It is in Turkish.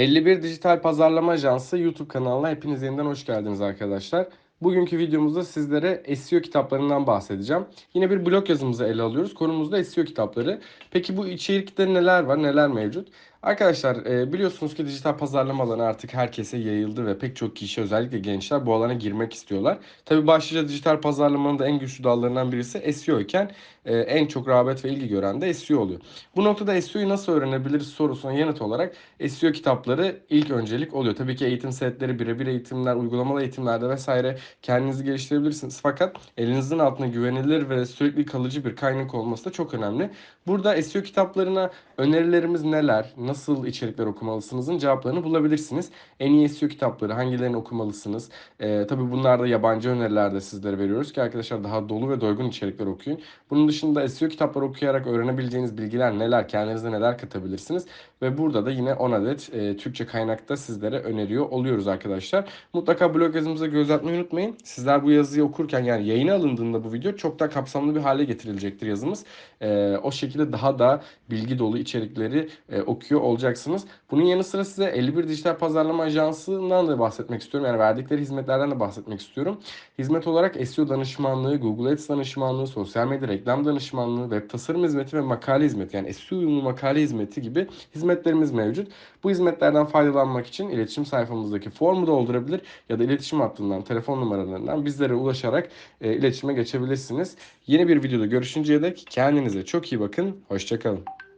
51 Dijital Pazarlama Ajansı YouTube kanalına hepiniz yeniden hoş geldiniz arkadaşlar. Bugünkü videomuzda sizlere SEO kitaplarından bahsedeceğim. Yine bir blog yazımızı ele alıyoruz. Konumuz da SEO kitapları. Peki bu içerikte neler var, neler mevcut? Arkadaşlar e, biliyorsunuz ki dijital pazarlama alanı artık herkese yayıldı ve pek çok kişi özellikle gençler bu alana girmek istiyorlar. Tabi başlıca dijital pazarlamanın da en güçlü dallarından birisi SEO iken e, en çok rağbet ve ilgi gören de SEO oluyor. Bu noktada SEO'yu nasıl öğrenebiliriz sorusuna yanıt olarak SEO kitapları ilk öncelik oluyor. Tabii ki eğitim setleri, birebir eğitimler, uygulamalı eğitimlerde vesaire kendinizi geliştirebilirsiniz. Fakat elinizin altında güvenilir ve sürekli kalıcı bir kaynak olması da çok önemli. Burada SEO kitaplarına önerilerimiz neler, nasıl içerikler okumalısınızın cevaplarını bulabilirsiniz. En iyi SEO kitapları hangilerini okumalısınız? Ee, tabii bunlar da yabancı öneriler de sizlere veriyoruz ki arkadaşlar daha dolu ve doygun içerikler okuyun. Bunun dışında SEO kitapları okuyarak öğrenebileceğiniz bilgiler neler, kendinize neler katabilirsiniz? Ve burada da yine 10 adet e, Türkçe kaynakta sizlere öneriyor oluyoruz arkadaşlar. Mutlaka blog yazımıza göz atmayı unutmayın. Sizler bu yazıyı okurken yani yayına alındığında bu video çok daha kapsamlı bir hale getirilecektir yazımız. E, o şekilde daha da bilgi dolu içerikleri e, okuyor olacaksınız. Bunun yanı sıra size 51 Dijital Pazarlama Ajansı'ndan da bahsetmek istiyorum. Yani verdikleri hizmetlerden de bahsetmek istiyorum. Hizmet olarak SEO danışmanlığı, Google Ads danışmanlığı, sosyal medya reklam danışmanlığı, web tasarım hizmeti ve makale hizmeti yani SEO uyumlu makale hizmeti gibi hizmetlerimiz mevcut. Bu hizmetlerden faydalanmak için iletişim sayfamızdaki formu doldurabilir ya da iletişim hattından, telefon numaralarından bizlere ulaşarak e, iletişime geçebilirsiniz. Yeni bir videoda görüşünceye dek kendinize çok iyi bakın. Hoşçakalın.